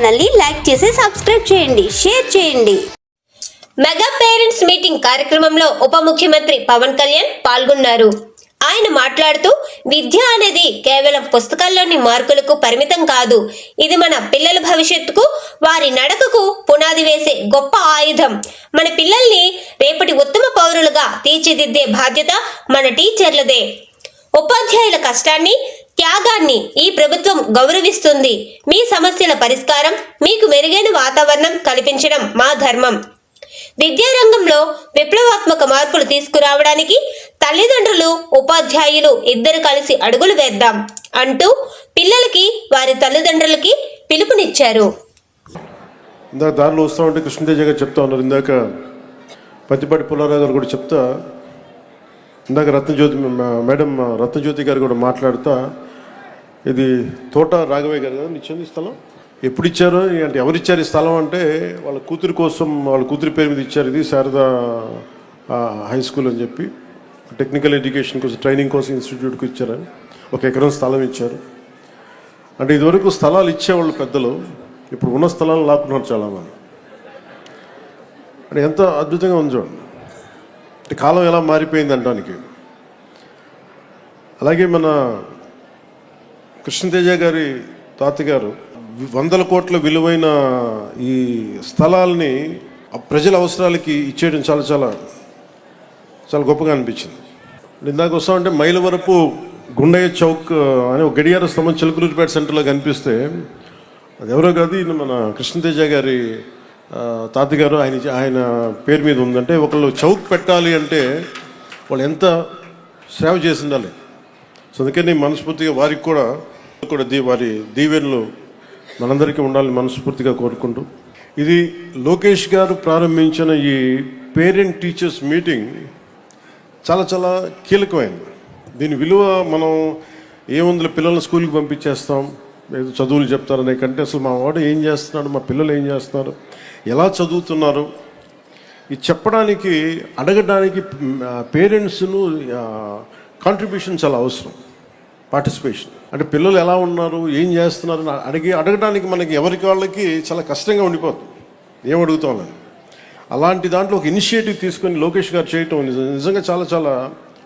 ఛానల్ని లైక్ చేసి సబ్స్క్రైబ్ చేయండి షేర్ చేయండి. మెగా పేరెంట్స్ మీటింగ్ కార్యక్రమంలో ఉప ముఖ్యమంత్రి పవన్ కళ్యాణ్ పాల్గొన్నారు. ఆయన మాట్లాడుతూ విద్య అనేది కేవలం పుస్తకాల్లోని మార్కులకు పరిమితం కాదు. ఇది మన పిల్లల భవిష్యత్తుకు వారి నడకకు పునాది వేసే గొప్ప ఆయుధం. మన పిల్లల్ని రేపటి ఉత్తమ పౌరులుగా తీర్చిదిద్దే బాధ్యత మన టీచర్లదే. ఉపాధ్యాయుల కష్టాన్ని త్యాగాన్ని ఈ ప్రభుత్వం గౌరవిస్తుంది. మీ సమస్యల పరిష్కారం మీకు మెరుగైన వాతావరణం కల్పించడం మా ధర్మం. విద్యారంగంలో విప్లవాత్మక మార్పులు తీసుకురావడానికి తల్లిదండ్రులు ఉపాధ్యాయులు ఇద్దరు కలిసి అడుగులు వేద్దాం అంటూ పిల్లలకి వారి తల్లిదండ్రులకి పిలుపునిచ్చారు. ఇందాక దారిలో వస్తూ ఉంటే కృష్ణతేజ గారు చెప్తా ఉన్నారు. ఇందాక పత్తిపాటి పుల్లారావు గారు కూడా చెప్తా. ఇందాక రత్నజ్యోతి మేడం రత్నజ్యోతి గారు కూడా మాట్లాడుతా. ఇది తోట రాఘవయ్య గారు కదా ఇచ్చింది స్థలం? ఎప్పుడు ఇచ్చారు అంటే ఎవరు ఇచ్చారు ఈ స్థలం అంటే వాళ్ళ కూతురు కోసం వాళ్ళ కూతురి పేరు మీద ఇచ్చారు ఇది శారదా హై స్కూల్ అని చెప్పి. టెక్నికల్ ఎడ్యుకేషన్ కోసం ట్రైనింగ్ కోసం ఇన్స్టిట్యూట్కి ఇచ్చారని. ఒక ఎకరం స్థలం ఇచ్చారు. అంటే ఇదివరకు స్థలాలు ఇచ్చేవాళ్ళు పెద్దలు ఇప్పుడు ఉన్న స్థలాలు లాక్కున్నారు చాలామంది. అంటే ఎంత అద్భుతంగా ఉంది చూడండి. అంటే కాలం ఎలా మారిపోయింది అంటానికి. అలాగే మన కృష్ణతేజ గారి తాతగారు వందల కోట్ల విలువైన ఈ స్థలాల్ని ప్రజల అవసరాలకి ఇచ్చేయడం చాలా చాలా చాలా గొప్పగా అనిపించింది. ఇందాక వస్తామంటే మైలవరపు గుండయ్య చౌక్ అనే ఒక గడియార స్తంభం చిలుకలూరిపేట సెంటర్లో కనిపిస్తే అది ఎవరో కాదు ఈయన మన కృష్ణతేజ గారి తాతగారు ఆయన ఆయన పేరు మీద ఉందంటే ఒకళ్ళు చౌక్ పెట్టాలి అంటే వాళ్ళు ఎంత సేవ చేసి ఉండాలి సో అందుకని మనస్ఫూర్తిగా వారికి కూడా కూడా వారి దీవెనలు మనందరికీ ఉండాలని మనస్ఫూర్తిగా కోరుకుంటూ ఇది లోకేష్ గారు ప్రారంభించిన ఈ పేరెంట్ టీచర్స్ మీటింగ్ చాలా చాలా కీలకమైనది దీని విలువ మనం ఏముందిలే పిల్లల్ని స్కూల్కి పంపించేస్తాం ఏదో చదువులు చెప్తారనే కంటే అసలు మా వాడు ఏం చేస్తున్నాడు మా పిల్లలు ఏం చేస్తున్నారు ఎలా చదువుతున్నారు ఇది చెప్పడానికి అడగడానికి పేరెంట్స్ను కాంట్రిబ్యూషన్ చాలా అవసరం పార్టిసిపేషన్ అంటే పిల్లలు ఎలా ఉన్నారు ఏం చేస్తున్నారు అని అడిగి అడగడానికి మనకి ఎవరికి వాళ్ళకి చాలా కష్టంగా ఉండిపోతుంది ఏం అడుగుతాం అలాంటి దాంట్లో ఒక ఇనిషియేటివ్ తీసుకొని లోకేష్ గారు చేయటం నిజంగా చాలా చాలా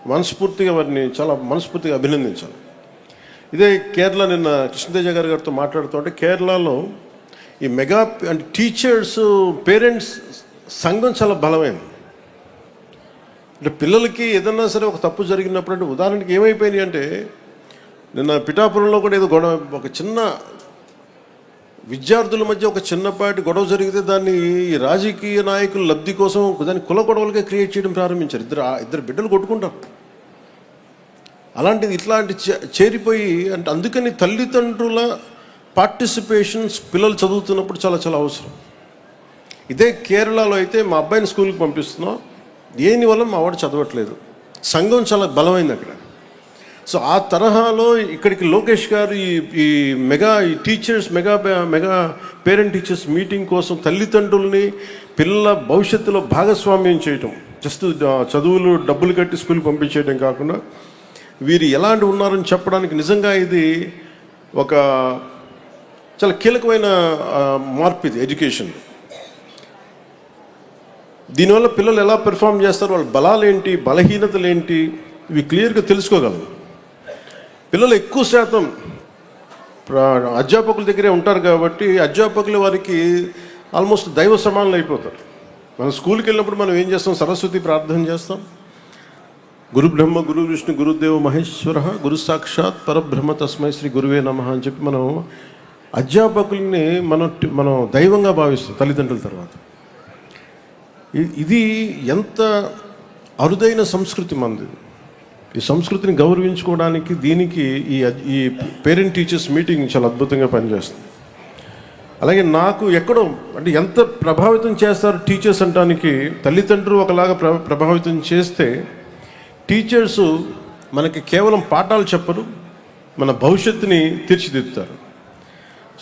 మనస్ఫూర్తిగా వారిని చాలా మనస్ఫూర్తిగా అభినందించాలి. ఇదే కేరళ నిన్న కృష్ణతేజ గారి గారితో మాట్లాడుతుంటే కేరళలో ఈ మెగా అంటే టీచర్స్ పేరెంట్స్ సంఘం చాలా బలమైనది అంటే పిల్లలకి ఏదన్నా సరే ఒక తప్పు జరిగినప్పుడు అంటే ఉదాహరణకి ఏమైపోయినాయి అంటే నిన్న పిఠాపురంలో కూడా ఏదో గొడవ ఒక చిన్న విద్యార్థుల మధ్య ఒక చిన్నపాటి గొడవ జరిగితే దాన్ని ఈ రాజకీయ నాయకుల లబ్ధి కోసం దాన్ని కుల గొడవలుగా క్రియేట్ చేయడం ప్రారంభించారు. ఇద్దరు ఆ ఇద్దరు బిడ్డలు కొట్టుకుంటారు. అలాంటిది ఇట్లాంటి చే- చేరిపోయి అంటే అందుకని తల్లిదండ్రుల పార్టిసిపేషన్స్ పిల్లలు చదువుతున్నప్పుడు చాలా చాలా అవసరం. ఇదే కేరళలో అయితే మా అబ్బాయిని స్కూల్కి పంపిస్తున్నాం. దేనివల్ల మా వాడు చదవట్లేదు. సంఘం చాలా బలమైంది అక్కడ. సో ఆ తరహాలో ఇక్కడికి లోకేష్ గారు ఈ ఈ మెగా ఈ teachers mega mega parent teachers meeting కోసం తల్లిదండ్రుల్ని పిల్లల భవిష్యత్తులో భాగస్వామ్యం చేయటం జస్ట్ చదువులు డబ్బులు కట్టి స్కూల్కి పంపించేయడం కాకుండా వీరు ఎలాంటి ఉన్నారని చెప్పడానికి నిజంగా ఇది ఒక చాలా కీలకమైన మార్పు ఇది ఎడ్యుకేషన్ దీనివల్ల పిల్లలు ఎలా పెర్ఫామ్ చేస్తారు వాళ్ళ బలాలు ఏంటి బలహీనతలు ఏంటి ఇవి క్లియర్గా తెలుసుకోగలరు. పిల్లలు ఎక్కువ శాతం అధ్యాపకుల దగ్గరే ఉంటారు కాబట్టి అధ్యాపకులు వారికి ఆల్మోస్ట్ దైవ సమానులు అయిపోతారు. మనం స్కూల్కి వెళ్ళినప్పుడు మనం ఏం చేస్తాం? సరస్వతి ప్రార్థన చేస్తాం. గురు బ్రహ్మ గురు విష్ణు గురుదేవ మహేశ్వర గురు సాక్షాత్ పరబ్రహ్మ తస్మై శ్రీ గురువే నమ అని చెప్పి మనం అధ్యాపకుల్ని మనం మనం దైవంగా భావిస్తాం తల్లిదండ్రుల తర్వాత. ఇది ఎంత అరుదైన సంస్కృతి మనది ఈ సంస్కృతిని గౌరవించుకోవడానికి దీనికి ఈ ఈ పేరెంట్ టీచర్స్ మీటింగ్ చాలా అద్భుతంగా పనిచేస్తుంది. అలాగే నాకు ఎక్కడో అంటే ఎంత ప్రభావితం చేస్తారు టీచర్స్ అంటానికి తల్లిదండ్రులు ఒకలాగా ప్ర ప్రభావితం చేస్తే టీచర్స్ మనకి కేవలం పాఠాలు చెప్పరు మన భవిష్యత్తుని తీర్చిదిద్దుతారు.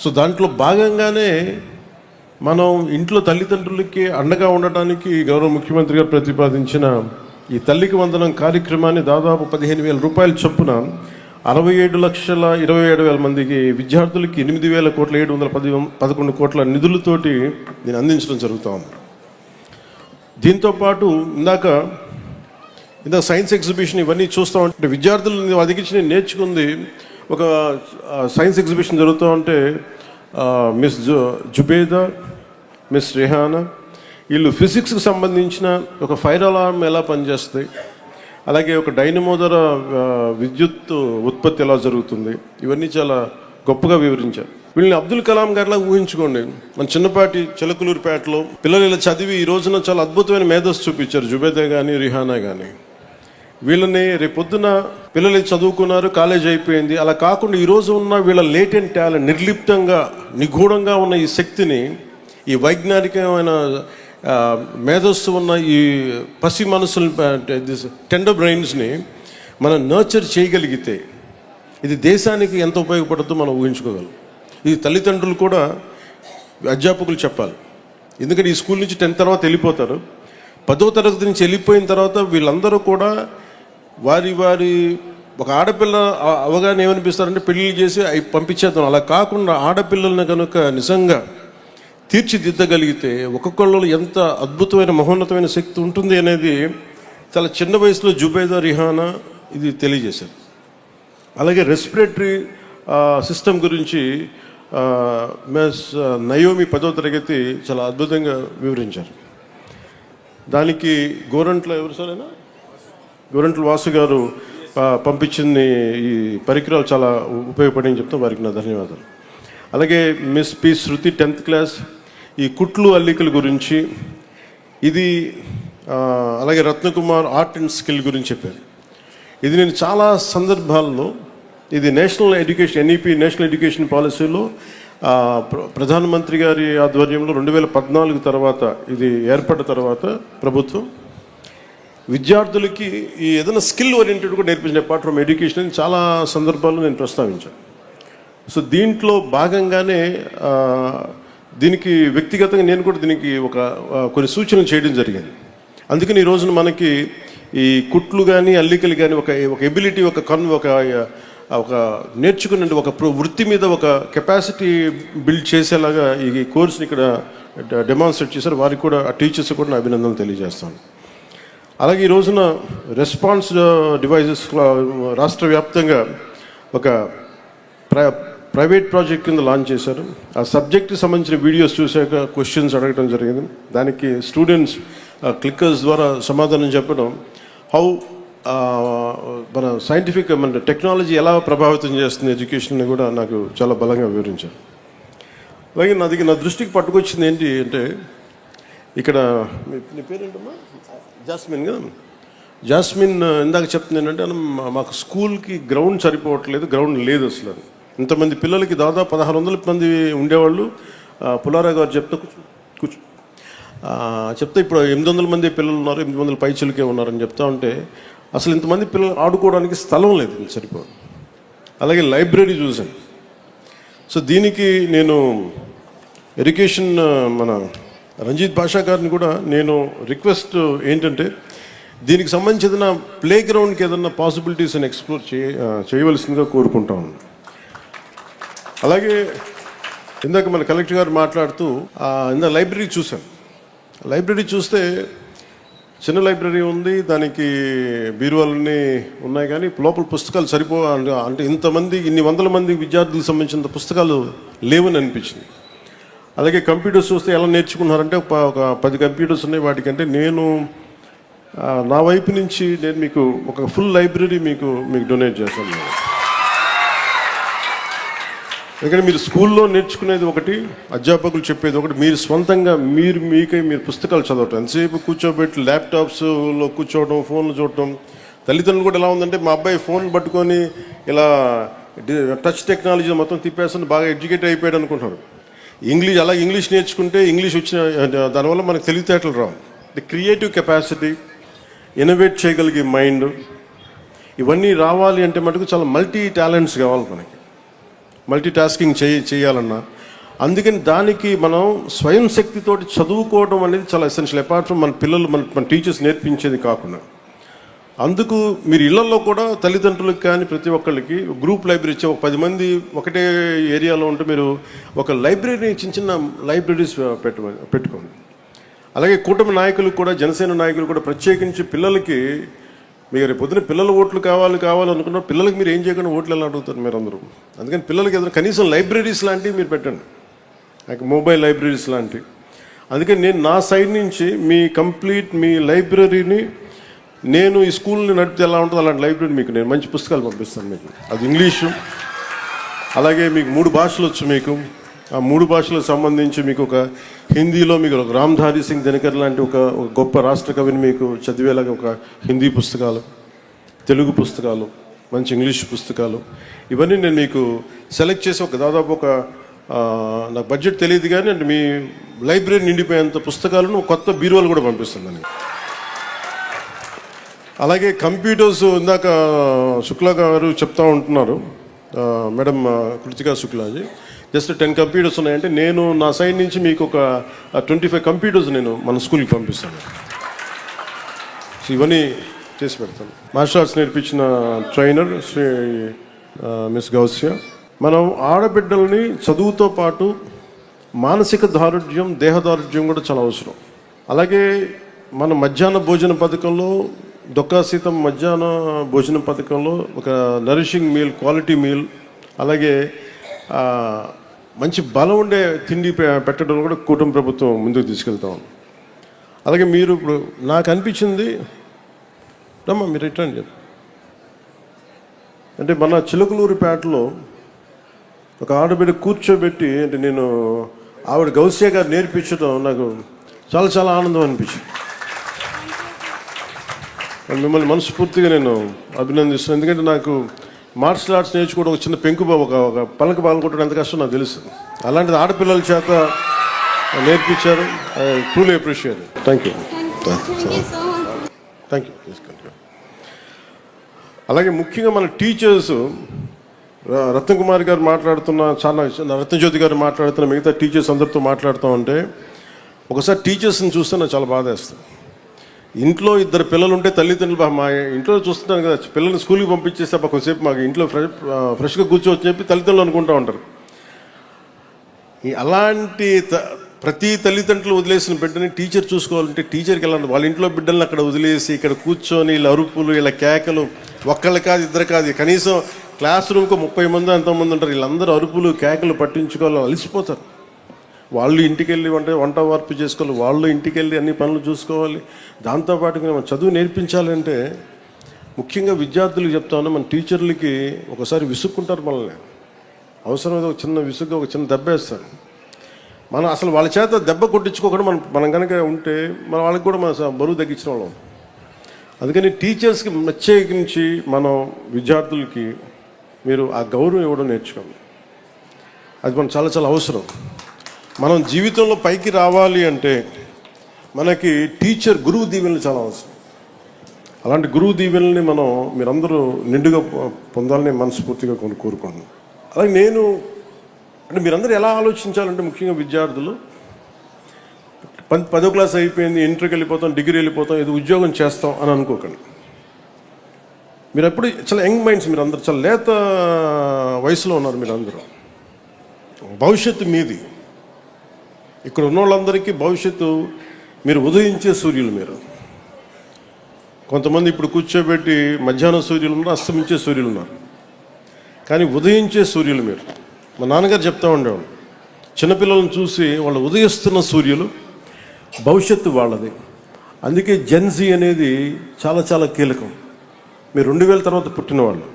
సో దాంట్లో భాగంగానే మనం ఇంట్లో తల్లిదండ్రులకి అండగా ఉండటానికి గౌరవ ముఖ్యమంత్రి గారు ప్రతిపాదించిన ఈ తల్లికి వందనం కార్యక్రమాన్ని దాదాపు పదిహేను వేల రూపాయల చొప్పున అరవై ఏడు లక్షల ఇరవై ఏడు వేల మందికి విద్యార్థులకి ఎనిమిది వేల కోట్ల ఏడు వందల పది పదకొండు కోట్ల నిధులతోటి నేను అందించడం జరుగుతాం దీంతోపాటు ఇందాక ఇందాక సైన్స్ ఎగ్జిబిషన్ ఇవన్నీ చూస్తూ ఉంటే విద్యార్థులు అదిగించి నేను నేర్చుకుంది ఒక సైన్స్ ఎగ్జిబిషన్ జరుగుతూ ఉంటే మిస్ జు జుబేదా మిస్ రెహానా వీళ్ళు ఫిజిక్స్కి సంబంధించిన ఒక ఫైర్ అలారం ఎలా పనిచేస్తాయి అలాగే ఒక డైనమో ద్వారా విద్యుత్ ఉత్పత్తి ఎలా జరుగుతుంది ఇవన్నీ చాలా గొప్పగా వివరించారు. వీళ్ళని అబ్దుల్ కలాం గారిలా ఊహించుకోండి. మన చిన్నపాటి చిలకలూరుపేటలో పిల్లలు ఇలా చదివి ఈ రోజున చాలా అద్భుతమైన మేధస్సు చూపించారు జుబేదా కానీ రిహానా కానీ వీళ్ళని రేపొద్దున పిల్లలు చదువుకున్నారు కాలేజ్ అయిపోయింది. అలా కాకుండా ఈరోజు ఉన్న వీళ్ళ లేటెంట్ టాలెంట్ నిర్లిప్తంగా నిగూఢంగా ఉన్న ఈ శక్తిని ఈ వైజ్ఞానికమైన మేధస్సు ఉన్న ఈ పసి మనసులు టెండర్ బ్రెయిన్స్ని మనం నర్చర్ చేయగలిగితే ఇది దేశానికి ఎంత ఉపయోగపడుతుందో మనం ఊహించుకోగలం. ఇది తల్లిదండ్రులు కూడా అధ్యాపకులు చెప్పాలి. ఎందుకంటే ఈ స్కూల్ నుంచి టెన్త్ తర్వాత వెళ్ళిపోతారు. పదో తరగతి నుంచి వెళ్ళిపోయిన తర్వాత వీళ్ళందరూ కూడా వారి వారి ఒక ఆడపిల్ల అవగాహన ఏమనిపిస్తారంటే పెళ్ళిళ్ళు చేసి అవి పంపించేద్దాం. అలా కాకుండా ఆడపిల్లల్ని కనుక నిజంగా తీర్చిదిద్దగలిగితే ఒక్కొక్కళ్ళు ఎంత అద్భుతమైన మహోన్నతమైన శక్తి ఉంటుంది అనేది చాలా చిన్న వయసులో జుబేదా రిహానా ఇది తెలియజేశారు. అలాగే రెస్పిరేటరీ సిస్టమ్ గురించి మెస్ నయోమి పదో తరగతి చాలా అద్భుతంగా వివరించారు. దానికి గోరంట్ల ఎవరు సరేనా గోరంట్ల వాసు గారు ఆ, పంపించిన ఈ పరికరాలు చాలా ఉపయోగపడి చెప్తాం వారికి నా ధన్యవాదాలు. అలాగే miss P Shruti tenth class ఈ కుట్లు అల్లికల గురించి ఇది అలాగే రత్నకుమార్ ఆర్ట్ అండ్ స్కిల్ గురించి చెప్పారు. ఇది నేను చాలా సందర్భాల్లో ఇది national education NEP national education పాలసీలో ప్ర- ప్రధానమంత్రి గారి ఆధ్వర్యంలో రెండు వేల పద్నాలుగు తర్వాత ఇది ఏర్పడిన తర్వాత ప్రభుత్వం విద్యార్థులకి ఈ ఏదైనా స్కిల్ ఓరియంటెడ్ కూడా నేర్పించిన పాఠం ఫ్రమ్ ఎడ్యుకేషన్ చాలా సందర్భాల్లో నేను ప్రస్తావించాను. సో దీంట్లో భాగంగానే దీనికి వ్యక్తిగతంగా నేను కూడా దీనికి ఒక కొన్ని సూచనలు చేయడం జరిగింది. అందుకని ఈ రోజున మనకి ఈ కుట్లు కానీ అల్లికలు కానీ ఒక ఒక ఎబిలిటీ ఒక కన్ ఒక ఒక నేర్చుకునే ఒక ప్ర- వృత్తి మీద ఒక కెపాసిటీ బిల్డ్ చేసేలాగా ఈ కోర్స్ని ఇక్కడ డెమాన్స్ట్రేట్ చేశారు. వారికి కూడా ఆ టీచర్స్ కూడా నా అభినందనలు తెలియజేస్తాను. అలాగే ఈ రోజున రెస్పాన్స్ డివైజెస్ రాష్ట్ర వ్యాప్తంగా ఒక ప్ర ప్రైవేట్ ప్రాజెక్ట్ కింద లాంచ్ చేశారు. ఆ సబ్జెక్ట్కి సంబంధించిన వీడియోస్ చూశాక క్వశ్చన్స్ అడగడం జరిగింది. దానికి స్టూడెంట్స్ క్లిక్కర్స్ ద్వారా సమాధానం చెప్పడం హౌ మన సైంటిఫిక్ మన టెక్నాలజీ ఎలా ప్రభావితం చేస్తుంది ఎడ్యుకేషన్ కూడా నాకు చాలా బలంగా వివరించారు. అలాగే నా దగ్గర నా దృష్టికి పట్టుకొచ్చింది ఏంటి అంటే ఇక్కడ మీ- నీ పేరేంటమ్మా? జాస్మిన్ కదా జాస్మిన్ ఇందాక చెప్తుంది ఏంటంటే మాకు స్కూల్కి గ్రౌండ్ సరిపోవట్లేదు గ్రౌండ్ లేదు అసలు ఇంతమంది పిల్లలకి దాదాపు పదహారు వందల మంది ఉండేవాళ్ళు. ఆ, పులారా గారు చెప్తే కూర్చు చెప్తే ఇప్పుడు ఎనిమిది వందల మంది పిల్లలు ఉన్నారు ఎనిమిది వందల పైచులకే ఉన్నారని చెప్తా ఉంటే అసలు ఇంతమంది పిల్లలు ఆడుకోవడానికి స్థలం లేదు సరిపో అలాగే లైబ్రరీ చూసాను సో దీనికి నేను ఎడ్యుకేషన్ మన రంజిత్ భాషా గారిని కూడా నేను రిక్వెస్ట్ ఏంటంటే దీనికి సంబంధించిన ప్లే గ్రౌండ్కి ఏదన్నా పాసిబిలిటీస్ అని ఎక్స్ప్లోర్ చేయ చేయవలసిందిగా కోరుకుంటా ఉన్నాను. అలాగే ఇందాక మన కలెక్టర్ గారు మాట్లాడుతూ ఇందా లైబ్రరీ చూశాను లైబ్రరీ చూస్తే చిన్న లైబ్రరీ ఉంది దానికి బీరువాలన్నీ ఉన్నాయి కానీ లోపల పుస్తకాలు సరిపో అంటే ఇంతమంది ఇన్ని వందల మంది విద్యార్థులకు సంబంధించిన పుస్తకాలు లేవని అనిపించింది. అలాగే కంప్యూటర్స్ చూస్తే ఎలా నేర్చుకున్నారంటే ఒక ఒక పది కంప్యూటర్స్ ఉన్నాయి వాటికంటే నేను నా వైపు నుంచి నేను మీకు ఒక ఫుల్ లైబ్రరీ మీకు మీకు డొనేట్ చేస్తాను. ఎందుకంటే మీరు స్కూల్లో నేర్చుకునేది ఒకటి అధ్యాపకులు చెప్పేది ఒకటి మీరు సొంతంగా మీరు మీకై మీరు పుస్తకాలు చదవటం. ఎంతసేపు కూర్చోబెట్టి ల్యాప్టాప్స్లో కూర్చోవడం ఫోన్లు చూడటం. తల్లిదండ్రులు కూడా ఎలా ఉందంటే మా అబ్బాయి ఫోన్ పట్టుకొని ఇలా టచ్ టెక్నాలజీ మొత్తం తిప్పేస్తుంది బాగా ఎడ్యుకేట్ అయిపోయాడు అనుకుంటున్నారు ఇంగ్లీష్ అలా ఇంగ్లీష్ నేర్చుకుంటే ఇంగ్లీష్ వచ్చిన దానివల్ల మనకు తెలివితేటలు రావు. ది క్రియేటివ్ కెపాసిటీ ఇన్నోవేట్ చేయగలిగే మైండ్ ఇవన్నీ రావాలి అంటే మటుకు చాలా మల్టీ టాలెంట్స్ కావాలి మనకి. మల్టీ టాస్కింగ్ చేయ చేయాలన్నా. అందుకని దానికి మనం స్వయం శక్తితోటి చదువుకోవడం అనేది చాలా ఎసెన్షియల్ అపార్ట్ ఫ్రమ్ మన పిల్లలు మన మన టీచర్స్ నేర్పించేది కాకుండా. అందుకు మీరు ఇళ్ళలో కూడా తల్లిదండ్రులకు కానీ ప్రతి ఒక్కళ్ళకి గ్రూప్ లైబ్రరీ ఇచ్చే ఒక పది మంది ఒకటే ఏరియాలో ఉంటే మీరు ఒక లైబ్రరీ చిన్న చిన్న లైబ్రరీస్ పెట్టుకోండి. అలాగే కూటమి నాయకులు కూడా జనసేన నాయకులు కూడా ప్రత్యేకించి పిల్లలకి మీరు రేపు పొద్దున పిల్లల ఓట్లు కావాలి కావాలి అనుకున్న పిల్లలకి మీరు ఏం చేయకుండా ఓట్లు ఎలా అడుగుతారు మీరు అందరూ అందుకని పిల్లలకి ఏదైనా కనీసం లైబ్రరీస్ లాంటివి మీరు పెట్టండి. నాకు మొబైల్ లైబ్రరీస్ లాంటివి. అందుకని నేను నా సైడ్ నుంచి మీ కంప్లీట్ మీ లైబ్రరీని నేను ఈ స్కూల్ని నడిపితే ఎలా ఉంటుందో అలాంటి లైబ్రరీ మీకు నేను మంచి పుస్తకాలు పంపిస్తాను మీకు. అది ఇంగ్లీషు అలాగే మీకు మూడు భాషలు వచ్చు మీకు. ఆ మూడు భాషలకు సంబంధించి మీకు ఒక హిందీలో మీకు ఒక రామ్ధారి సింగ్ దినకర్ లాంటి ఒక గొప్ప రాష్ట్ర కవిని మీకు చదివేలాగా ఒక హిందీ పుస్తకాలు తెలుగు పుస్తకాలు మంచి ఇంగ్లీష్ పుస్తకాలు. ఇవన్నీ నేను మీకు సెలెక్ట్ చేసి ఒక దాదాపు ఒక నాకు బడ్జెట్ తెలియదు కానీ అంటే మీ లైబ్రరీ నిండిపోయేంత పుస్తకాలను కొత్త బీరువాలు కూడా పంపిస్తాను అలాగే కంప్యూటర్స్ ఇందాక శుక్లా గారు చెప్తా ఉంటున్నారు. Madam Kritika Shuklaji. Just ten computers ఉన్నాయంటే నేను నా సైడ్ నుంచి మీకు ఒక ట్వంటీ ఫైవ్ కంప్యూటర్స్ నేను మన స్కూల్కి పంపిస్తాను. సో ఇవన్నీ చేసి పెడతాను. మార్షల్ ఆర్ట్స్ నేర్పించిన ట్రైనర్ శ్రీ మిస్ గౌస్య మనం ఆడబిడ్డల్ని చదువుతో పాటు మానసిక దారుఢ్యం దేహ దారుఢ్యం కూడా చాలా అవసరం. అలాగే మన మధ్యాహ్న భోజన పథకంలో దొక్కా మధ్యాహ్న భోజన పథకంలో ఒక నరిషింగ్ మీల్ క్వాలిటీ మీల్ అలాగే మంచి బలం ఉండే తిండి పెట్టడం కూడా కూటమి ప్రభుత్వం ముందుకు తీసుకెళ్తాం అలాగే మీరు ఇప్పుడు నాకు అనిపించింది రమ్మా మీరు రిటర్న్ చెప్పు అంటే మన చిలకలూరిపేటలో ఒక ఆడబిడ్డ కూర్చోబెట్టి అంటే నేను ఆవిడ గౌసే గారు నేర్పించడం నాకు చాలా చాలా ఆనందం అనిపించింది. మిమ్మల్ని మనస్ఫూర్తిగా నేను అభినందిస్తున్నాను. ఎందుకంటే నాకు మార్షల్ ఆర్ట్స్ నేర్చుకోవడం ఒక చిన్న పెంకు బాబు ఒక ఒక పలక పాల్గొట్టడం ఎంత కష్టం నాకు తెలుసు. అలాంటిది ఆడపిల్లల చేత నేర్పించారు. I truly appreciate thank you thank you అలాగే ముఖ్యంగా మన టీచర్స్ రత్న కుమార్ గారు మాట్లాడుతున్న చాలా రత్నజ్యోతి గారు మాట్లాడుతున్న మిగతా టీచర్స్ అందరితో మాట్లాడుతూ ఉంటే ఒకసారి టీచర్స్ని చూస్తే నాకు చాలా బాధ వేస్తుంది ఇంట్లో ఇద్దరు పిల్లలు ఉంటే తల్లిదండ్రులు మా ఇంట్లో చూస్తున్నాను కదా పిల్లల్ని స్కూల్కి పంపించేస్తే అబ్బా మాకు ఇంట్లో ఫ్రెష్ ఫ్రెష్గా కూర్చోవచ్చు చెప్పి తల్లిదండ్రులు అనుకుంటూ ఉంటారు. ఈ అలాంటి త- ప్రతి తల్లిదండ్రులు వదిలేసిన బిడ్డని టీచర్ చూసుకోవాలంటే టీచర్కి వెళ్ళాలి వాళ్ళ ఇంట్లో బిడ్డల్ని అక్కడ వదిలేసి ఇక్కడ కూర్చొని వీళ్ళ అరుపులు వీళ్ళ కేకలు ఒక్కళ్ళు కాదు ఇద్దరు కాదు కనీసం క్లాస్ రూమ్కి ముప్పై మంది ఎంతమంది ఉంటారు. వీళ్ళందరూ అరుపులు కేకలు పట్టించుకోవాలి అలసిపోతారు. వాళ్ళు ఇంటికి వెళ్ళి వంట వంట వార్పు చేసుకోవాలి వాళ్ళు ఇంటికి వెళ్ళి అన్ని పనులు చూసుకోవాలి. దాంతోపాటు మనం చదువు నేర్పించాలంటే ముఖ్యంగా విద్యార్థులకు చెప్తాను మన టీచర్లకి ఒకసారి విసుక్కుంటారు మనల్ని. అవసరమైతే ఒక చిన్న విసుగ్గా ఒక చిన్న దెబ్బ వేస్తారు. మనం అసలు వాళ్ళ చేత దెబ్బ కొట్టించుకోకుండా మనం మనం కనుక ఉంటే మన వాళ్ళకి కూడా మన బరువు తగ్గించిన వాళ్ళం. అందుకని టీచర్స్కి ప్రత్యేకించి మనం విద్యార్థులకి మీరు ఆ గౌరవం ఇవ్వడం నేర్చుకోండి. అది మనం చాలా చాలా అవసరం. మనం జీవితంలో పైకి రావాలి అంటే మనకి టీచర్ గురువు దీవెనలు చాలా అవసరం. అలాంటి గురువు దీవెనల్ని మనం మీరందరూ నిండుగా పొందాలని మనస్ఫూర్తిగా కొన్ని కోరుకోండి అలాగే నేను అంటే మీరందరూ ఎలా ఆలోచించాలంటే ముఖ్యంగా విద్యార్థులు పది పదో క్లాస్ అయిపోయింది ఇంటర్కి వెళ్ళిపోతాం డిగ్రీ వెళ్ళిపోతాం ఇది ఉద్యోగం చేస్తాం అని అనుకోకండి. మీరు ఎప్పుడు చాలా యంగ్ మైండ్స్ మీరు అందరు చాలా లేత వయసులో ఉన్నారు మీరు అందరూ భవిష్యత్తు మీది. ఇక్కడ ఉన్న వాళ్ళందరికీ భవిష్యత్తు మీరు ఉదయించే సూర్యులు మీరు. కొంతమంది ఇప్పుడు కూర్చోబెట్టి మధ్యాహ్నం సూర్యులు ఉన్నారు అస్తమించే సూర్యులు ఉన్నారు. కానీ ఉదయించే సూర్యులు మీరు. మా నాన్నగారు చెప్తా ఉండేవాడు చిన్నపిల్లలను చూసి వాళ్ళు ఉదయిస్తున్న సూర్యులు భవిష్యత్తు వాళ్ళది. అందుకే జెన్జీ అనేది చాలా చాలా కీలకం. మీరు రెండు వేల తర్వాత పుట్టిన వాళ్ళు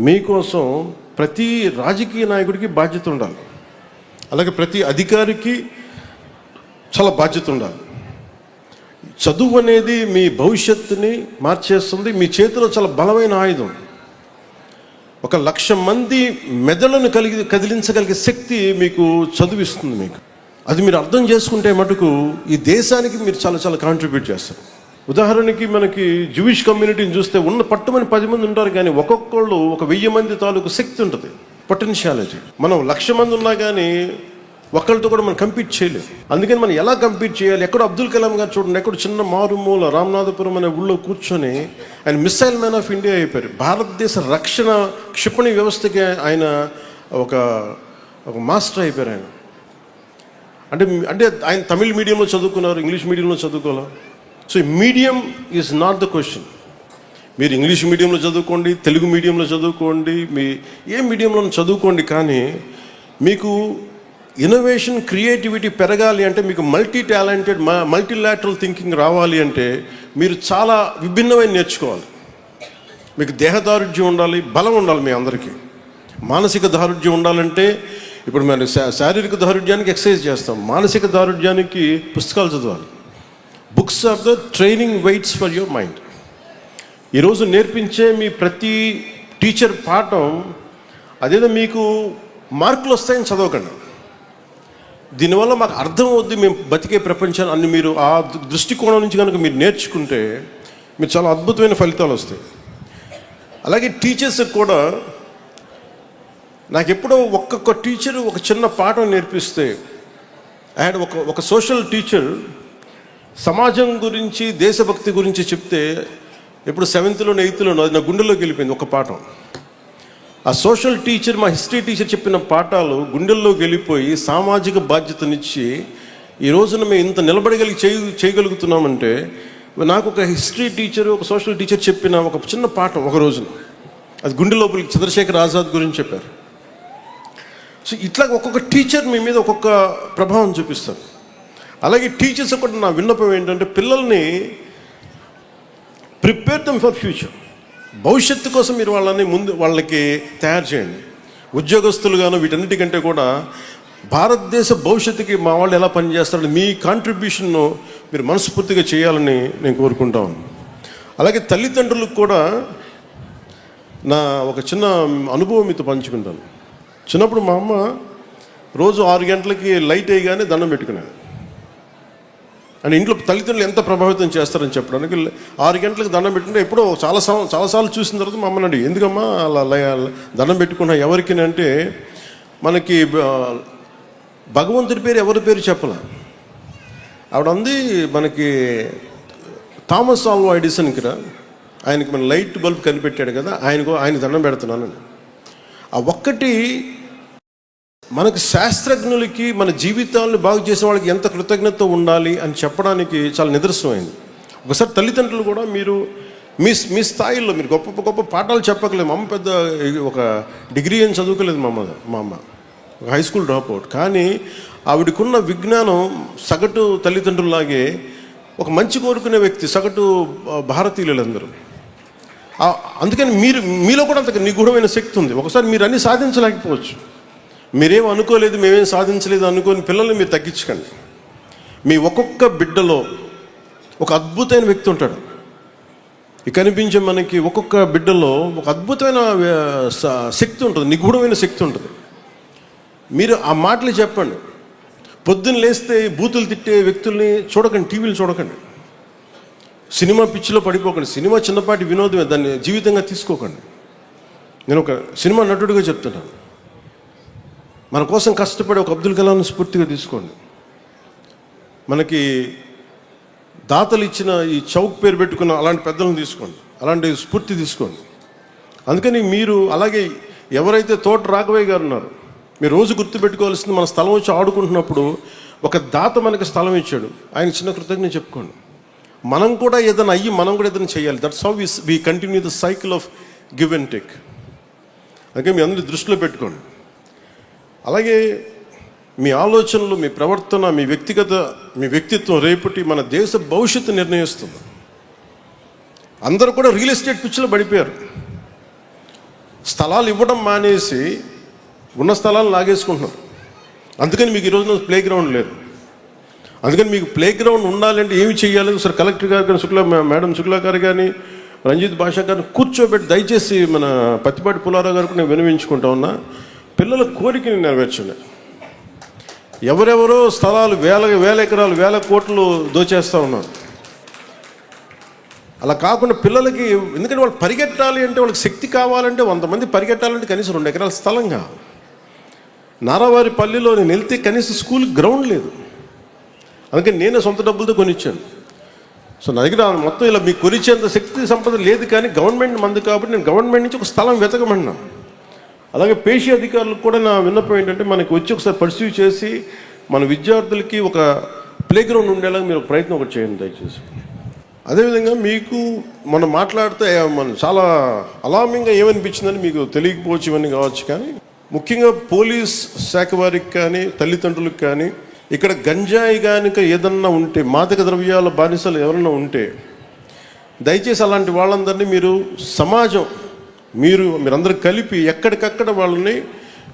మీకోసం ప్రతి రాజకీయ నాయకుడికి బాధ్యత ఉండాలి. అలాగే ప్రతి అధికారికి చాలా బాధ్యత ఉండాలి. చదువు అనేది మీ భవిష్యత్తుని మార్చేస్తుంది మీ చేతిలో చాలా బలమైన ఆయుధం. ఒక లక్ష మంది మెదడును కలిగి కదిలించగలిగే శక్తి మీకు చదువిస్తుంది మీకు. అది మీరు అర్థం చేసుకుంటే మటుకు ఈ దేశానికి మీరు చాలా చాలా కాంట్రిబ్యూట్ చేస్తారు. ఉదాహరణకి మనకి జూయిష్ కమ్యూనిటీని చూస్తే ఉన్న పట్టుమని పది మంది ఉంటారు కానీ ఒక్కొక్కళ్ళు ఒక వెయ్యి మంది తాలూకు శక్తి ఉంటుంది. పొటెన్షియాలిటీ మనం లక్ష మంది ఉన్నా కానీ ఒకళ్ళతో కూడా మనం కంపీట్ చేయలేము అందుకని మనం ఎలా కంపీట్ చేయాలి? ఎక్కడ అబ్దుల్ కలాం గారు చూడండి ఎక్కడ చిన్న మారుమూల రామనాథపురం అనే ఊళ్ళో కూర్చొని ఆయన మిస్సైల్ మ్యాన్ ఆఫ్ ఇండియా అయిపోయారు. భారతదేశ రక్షణ క్షిపణి వ్యవస్థకి ఆయన ఒక ఒక మాస్టర్ అయిపోయారు ఆయన. అంటే అంటే ఆయన తమిళ్ మీడియంలో చదువుకున్నారు ఇంగ్లీష్ మీడియంలో చదువుకోవాలి? So medium is not the question మీరు ఇంగ్లీష్ మీడియంలో చదువుకోండి తెలుగు మీడియంలో చదువుకోండి మీ ఏ మీడియంలో చదువుకోండి కానీ మీకు ఇన్నోవేషన్ క్రియేటివిటీ పెరగాలి అంటే మీకు మల్టీ టాలెంటెడ్ మల్టీలాటరల్ థింకింగ్ రావాలి అంటే మీరు చాలా విభిన్నమైన నేర్చుకోవాలి. మీకు దేహదారుఢ్యం ఉండాలి బలం ఉండాలి మీ అందరికీ. మానసిక దారుఢ్యం ఉండాలంటే ఇప్పుడు మనం శా- శారీరక దారుఢ్యానికి ఎక్సర్సైజ్ చేస్తాం. మానసిక దారుఢ్యానికి పుస్తకాలు చదవాలి. Books are the training weights for your mind. ఈరోజు నేర్పించే మీ ప్రతి టీచర్ పాఠం అదేదో మీకు మార్కులు వస్తాయని చదవకండి. దీనివల్ల మాకు అర్థం అవుద్ది మేము బతికే ప్రపంచాన్ని అన్ని మీరు ఆ దృష్టికోణం నుంచి కనుక మీరు నేర్చుకుంటే మీరు చాలా అద్భుతమైన ఫలితాలు వస్తాయి. అలాగే టీచర్స్ కూడా నాకు ఎప్పుడో ఒక్కొక్క టీచర్ ఒక చిన్న పాఠం నేర్పిస్తే ఆయన ఒక ఒక సోషల్ టీచర్ సమాజం గురించి దేశభక్తి గురించి చెప్తే ఎప్పుడు సెవెంత్లో ఎయిత్లోనో అది నా గుండెల్లోకి వెళ్ళిపోయింది ఒక పాఠం. ఆ సోషల్ టీచర్ మా హిస్టరీ టీచర్ చెప్పిన పాఠాలు గుండెల్లోకి వెళ్ళిపోయి సామాజిక బాధ్యతనిచ్చి ఈ రోజున మేము ఇంత నిలబడగలిగి చేయ చేయగలుగుతున్నామంటే నాకు ఒక హిస్టరీ టీచర్ ఒక సోషల్ టీచర్ చెప్పిన ఒక చిన్న పాఠం ఒక రోజున. అది గుండె లోపలికి చంద్రశేఖర్ ఆజాద్ గురించి చెప్పారు. సో ఇట్లా ఒక్కొక్క టీచర్ మీ మీద ఒక్కొక్క ప్రభావం చూపిస్తారు. అలాగే టీచర్స్ కూడా నా విన్నపం ఏంటంటే పిల్లల్ని ప్రిపేర్ దమ్ ఫర్ ఫ్యూచర్. భవిష్యత్తు కోసం మీరు వాళ్ళని ముందు వాళ్ళకి తయారు చేయండి. ఉద్యోగస్తులుగాను వీటన్నిటికంటే కూడా భారతదేశ భవిష్యత్తుకి మా వాళ్ళు ఎలా పనిచేస్తారో మీ కాంట్రిబ్యూషన్ను మీరు మనస్ఫూర్తిగా చేయాలని నేను కోరుకుంటాను అలాగే తల్లిదండ్రులకు కూడా నా ఒక చిన్న అనుభవం మీతో పంచుకుంటాను. చిన్నప్పుడు మా అమ్మ రోజు ఆరు గంటలకి లైట్ అయ్యగానే దండం పెట్టుకునేది. అని ఇంట్లో తల్లిదండ్రులు ఎంత ప్రభావితం చేస్తారని చెప్పడానికి ఆరు గంటలకు దండం పెట్టుకుంటే ఎప్పుడో చాలా సం చాలాసార్లు చూసిన తర్వాత మా అమ్మని అడిగి ఎందుకమ్మా అలా దండం పెట్టుకున్నా ఎవరికి అంటే మనకి భగవంతుడి పేరు ఎవరి పేరు చెప్పాల? ఆవిడ ఉంది మనకి థామస్ ఆల్వా ఎడిసన్కి రా ఆయనకి మన లైట్ బల్బ్ కనిపెట్టాడు కదా ఆయనకు ఆయన దండం పెడుతున్నానని. ఆ ఒక్కటి మనకు శాస్త్రజ్ఞులకి మన జీవితాలను బాగు చేసిన వాళ్ళకి ఎంత కృతజ్ఞత ఉండాలి అని చెప్పడానికి చాలా నిదర్శనమైంది. ఒకసారి తల్లిదండ్రులు కూడా మీరు మీ మీ స్థాయిలో మీరు గొప్ప గొప్ప పాఠాలు చెప్పకలేదు. మా అమ్మ పెద్ద ఒక డిగ్రీ ఏం చదువుకోలేదు మా అమ్మ మా అమ్మ. ఒక హై స్కూల్ డ్రాప్ అవుట్ కానీ ఆవిడకున్న విజ్ఞానం సగటు తల్లిదండ్రుల్లాగే ఒక మంచి కోరుకునే వ్యక్తి సగటు భారతీయులందరూ. అందుకని మీరు మీలో కూడా అంత నిగూఢమైన శక్తి ఉంది. ఒకసారి మీరు అన్ని సాధించలేకపోవచ్చు. మీరేం అనుకోలేదు మేమేం సాధించలేదు అనుకోని పిల్లల్ని మీరు తగ్గించకండి. మీ ఒక్కొక్క బిడ్డలో ఒక అద్భుతమైన వ్యక్తి ఉంటాడు. కనిపించే మనకి ఒక్కొక్క బిడ్డలో ఒక అద్భుతమైన శక్తి ఉంటుంది నిగూఢమైన శక్తి ఉంటుంది. మీరు ఆ మాటలు చెప్పండి. పొద్దున్న లేస్తే బూతులు తిట్టే వ్యక్తుల్ని చూడకండి టీవీలు చూడకండి. సినిమా పిచ్చిలో పడిపోకండి. సినిమా చిన్నపాటి వినోదమే దాన్ని జీవితంగా తీసుకోకండి. నేను ఒక సినిమా నటుడిగా చెప్తున్నాను. మన కోసం కష్టపడే ఒక అబ్దుల్ కలాంను స్ఫూర్తిగా తీసుకోండి. మనకి దాతలు ఇచ్చిన ఈ చౌక్ పేరు పెట్టుకున్న అలాంటి పెద్దలను తీసుకోండి. అలాంటి స్ఫూర్తి తీసుకోండి. అందుకని మీరు అలాగే ఎవరైతే తోట రాఘవయ్య గారు ఉన్నారు మీరు రోజు గుర్తుపెట్టుకోవాల్సింది మన స్థలం వచ్చి ఆడుకుంటున్నప్పుడు ఒక దాత మనకి స్థలం ఇచ్చాడు. ఆయన చిన్న కృతజ్ఞత చెప్పుకోండి. మనం కూడా ఏదైనా అయ్యి మనం కూడా ఏదైనా చేయాలి. That's how is we continue the cycle of give and take అందుకే మీ అందరి దృష్టిలో పెట్టుకోండి. అలాగే మీ ఆలోచనలు మీ ప్రవర్తన మీ వ్యక్తిగత మీ వ్యక్తిత్వం రేపటి మన దేశ భవిష్యత్తు నిర్ణయిస్తుంది. అందరూ కూడా రియల్ ఎస్టేట్ పిచ్చిలో పడిపోయారు. స్థలాలు ఇవ్వడం మానేసి ఉన్న స్థలాలు లాగేసుకుంటున్నారు. అందుకని మీకు ఈరోజు ప్లే గ్రౌండ్ లేదు. అందుకని మీకు ప్లే గ్రౌండ్ ఉండాలంటే ఏమి చేయాలి సార్ కలెక్టర్ గారు కానీ శుక్లా మేడం శుక్లా గారు కానీ రంజిత్ భాషా గారిని కూర్చోబెట్టి దయచేసి మన పత్తిపాటి పుల్లారావు గారికి నేను వినవించుకుంటా ఉన్నా. పిల్లల కోరికని నెరవేర్చండి ఎవరెవరో స్థలాలు వేల వేల ఎకరాలు వేల కోట్లు దోచేస్తూ ఉన్నారు. అలా కాకుండా పిల్లలకి ఎందుకంటే వాళ్ళు పరిగెట్టాలి అంటే వాళ్ళకి శక్తి కావాలంటే వంద మంది పరిగెట్టాలంటే కనీసం రెండు ఎకరాల స్థలం కావాలి. నారావారి పల్లిలో నేను వెళ్తే కనీసం స్కూల్ గ్రౌండ్ లేదు. అందుకని నేనే సొంత డబ్బులతో కొనిచ్చాను. సో నా దగ్గర మొత్తం ఇలా మీకు కొనిచ్చేంత శక్తి సంపద లేదు కానీ గవర్నమెంట్ మంది కాబట్టి నేను గవర్నమెంట్ నుంచి ఒక స్థలం వెతకమన్నా అలాగే పేషీ అధికారులకు కూడా నా విన్నపం ఏంటంటే మనకి వచ్చి ఒకసారి పర్సీవ్ చేసి మన విద్యార్థులకి ఒక ప్లే గ్రౌండ్ ఉండేలాగా మీరు ఒక ప్రయత్నం ఒకటి చేయండి దయచేసి. అదేవిధంగా మీకు మనం మాట్లాడితే మన చాలా అలామింగ్గా ఏమనిపించిందని మీకు తెలియకపోవచ్చు ఇవన్నీ కావచ్చు కానీ ముఖ్యంగా పోలీస్ శాఖ వారికి కానీ తల్లిదండ్రులకు కానీ ఇక్కడ గంజాయి కనుక ఏదన్నా ఉంటే మాదక ద్రవ్యాల బానిసలు ఎవరైనా ఉంటే దయచేసి అలాంటి వాళ్ళందరినీ మీరు సమాజం మీరు మీరందరూ కలిపి ఎక్కడికక్కడ వాళ్ళని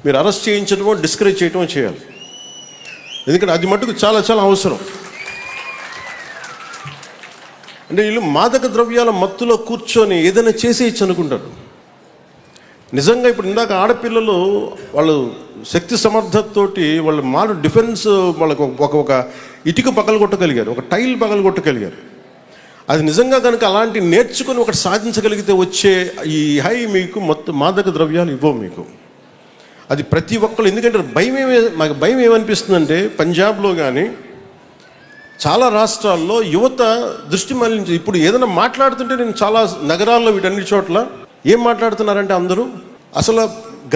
మీరు అరెస్ట్ చేయించడమో డిస్కరేజ్ చేయటం చేయాలి. ఎందుకంటే అది మటుకు చాలా చాలా అవసరం. అంటే వీళ్ళు మాదక ద్రవ్యాల మత్తులో కూర్చొని ఏదైనా చేసేయచ్చు అనుకుంటారు. నిజంగా ఇప్పుడు ఇందాక ఆడపిల్లలు వాళ్ళు శక్తి సమర్థతతోటి వాళ్ళు మాడు డిఫెన్స్ వాళ్ళకు ఒక ఒక ఇటుక పగలగొట్టగలిగారు ఒక టైల్ పగలగొట్టగలిగారు. అది నిజంగా కనుక అలాంటి నేర్చుకుని ఒకటి సాధించగలిగితే వచ్చే ఈ హై మీకు మొత్తం మాదక ద్రవ్యాలు ఇవ్వవు మీకు. అది ప్రతి ఒక్కరు ఎందుకంటే భయం ఏమే మాకు భయం ఏమనిపిస్తుందంటే పంజాబ్లో కానీ చాలా రాష్ట్రాల్లో యువత దృష్టి మళ్ళించి ఇప్పుడు ఏదైనా మాట్లాడుతుంటే నేను చాలా నగరాల్లో వీటన్ని చోట్ల ఏం మాట్లాడుతున్నారంటే అందరూ అసలు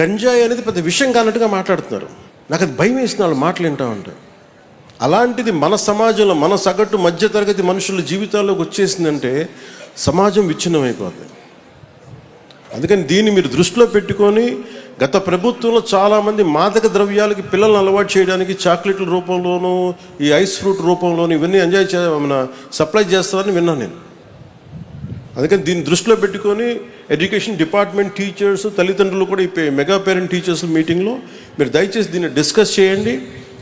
గంజాయి అనేది పెద్ద విషయం కానట్టుగా మాట్లాడుతున్నారు. నాకు అది భయం వేసిన వాళ్ళు మాటలు వింటా ఉంటాయి అలాంటిది మన సమాజంలో మన సగటు మధ్యతరగతి మనుషుల జీవితాల్లోకి వచ్చేసిందంటే సమాజం విచ్ఛిన్నమైపోతుంది అందుకని దీన్ని మీరు దృష్టిలో పెట్టుకొని గత ప్రభుత్వంలో చాలామంది మాదక ద్రవ్యాలకి పిల్లల్ని అలవాటు చేయడానికి చాక్లెట్ల రూపంలోనూ ఈ ఐస్ ఫ్రూట్ రూపంలోనూ ఇవన్నీ ఎంజాయ్ చే మన సప్లై చేస్తారని విన్నాను నేను. అందుకని దీన్ని దృష్టిలో పెట్టుకొని ఎడ్యుకేషన్ డిపార్ట్మెంట్ టీచర్స్ తల్లిదండ్రులు కూడా ఈ మెగా పేరెంట్ టీచర్స్ మీటింగ్లో మీరు దయచేసి దీన్ని డిస్కస్ చేయండి.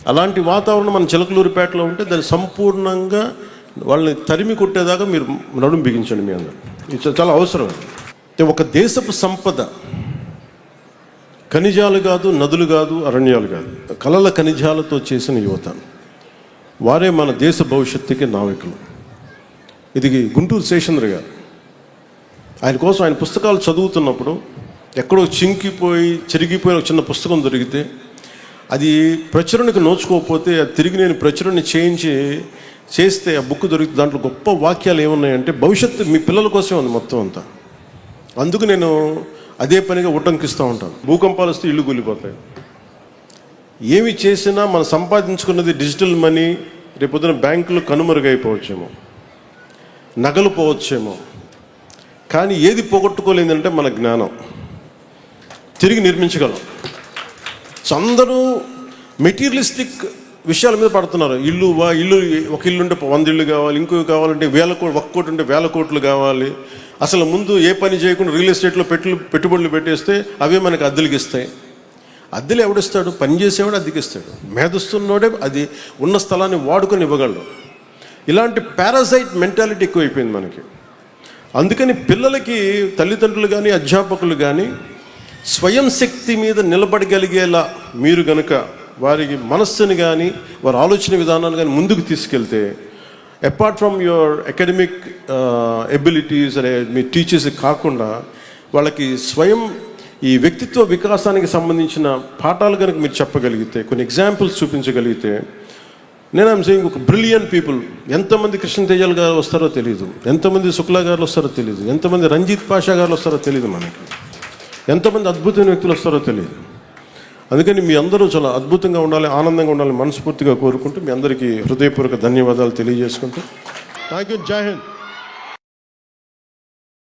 అలాంటి వాతావరణం మన చిలకలూరిపేటలో ఉంటే దాన్ని సంపూర్ణంగా వాళ్ళని తరిమి కొట్టేదాకా మీరు నడుము బిగించండి మీ అందరు. ఇది చాలా అవసరం ఒక దేశపు సంపద ఖనిజాలు కాదు నదులు కాదు అరణ్యాలు కాదు. కలల ఖనిజాలతో చేసిన యువత. వారే మన దేశ భవిష్యత్తుకి నావికులు. ఇది గుంటూరు శేషేంద్ర గారు. ఆయన కోసం ఆయన పుస్తకాలు చదువుతున్నప్పుడు ఎక్కడో చింకిపోయి చెరిగిపోయిన ఒక చిన్న పుస్తకం దొరికితే అది ప్రచురణకు నోచుకోకపోతే అది తిరిగి నేను ప్రచురణ చేయించి చేస్తే ఆ బుక్ దొరికితే దాంట్లో గొప్ప వాక్యాలు ఏమున్నాయంటే భవిష్యత్తు మీ పిల్లల కోసమే ఉంది మొత్తం అంతా. అందుకు నేను అదే పనిగా ఉటంకిస్తూ ఉంటాను. భూకంపాలు వస్తే ఇల్లు కూలిపోతాయి. ఏమి చేసినా మనం సంపాదించుకున్నది డిజిటల్ మనీ రేపొద్దున బ్యాంకులు కనుమరుగైపోవచ్చేమో. నగలు పోవచ్చేమో. కానీ ఏది పోగొట్టుకోలేదంటే మన జ్ఞానం. తిరిగి నిర్మించగలం. సో అందరూ మెటీరియలిస్టిక్ విషయాల మీద పడుతున్నారు. ఇల్లు వా ఇల్లు ఒక ఇల్లు ఉంటే వంద ఇల్లు కావాలి ఇంకో కావాలంటే వేల కోట్లు ఒక కోటి ఉంటే వేల కోట్లు కావాలి. అసలు ముందు ఏ పని చేయకుండా రియల్ ఎస్టేట్లో పెట్టు పెట్టుబడులు పెట్టేస్తే అవే మనకి అద్దెలకి ఇస్తాయి. అద్దెలు ఎవడిస్తాడు? పని చేసేవాడు అద్దెకిస్తాడు. మేధస్తున్నోడే అది ఉన్న స్థలాన్ని వాడుకొని ఇవ్వగలడు. ఇలాంటి పారాసైట్ మెంటాలిటీ ఎక్కువైపోయింది మనకి. అందుకని పిల్లలకి తల్లిదండ్రులు కానీ అధ్యాపకులు కానీ స్వయం శక్తి మీద నిలబడగలిగేలా మీరు గనుక వారికి మనస్సుని కానీ వారి ఆలోచన విధానాన్ని కానీ ముందుకు తీసుకెళ్తే apart from your academic abilities అనే మీ టీచర్స్ కాకుండా వాళ్ళకి స్వయం ఈ వ్యక్తిత్వ వికాసానికి సంబంధించిన పాఠాలు కనుక మీరు చెప్పగలిగితే కొన్ని ఎగ్జాంపుల్స్ చూపించగలిగితే నేను ఐమ్ సేయింగ్ ఒక బ్రిలియన్ పీపుల్ ఎంతమంది కృష్ణతేజల్ గారు వస్తారో తెలియదు ఎంతమంది శుక్లా గారు వస్తారో తెలియదు ఎంతమంది రంజిత్ పాషా గారు వస్తారో తెలియదు మనకి. ఎంతమంది అద్భుతమైన వ్యక్తులు వస్తారో తెలియదు. అందుకని మీ అందరూ చాలా అద్భుతంగా ఉండాలి ఆనందంగా ఉండాలి మనస్ఫూర్తిగా కోరుకుంటూ మీ అందరికీ హృదయపూర్వక ధన్యవాదాలు తెలియజేసుకుంటూ. థ్యాంక్ యూ జై హింద్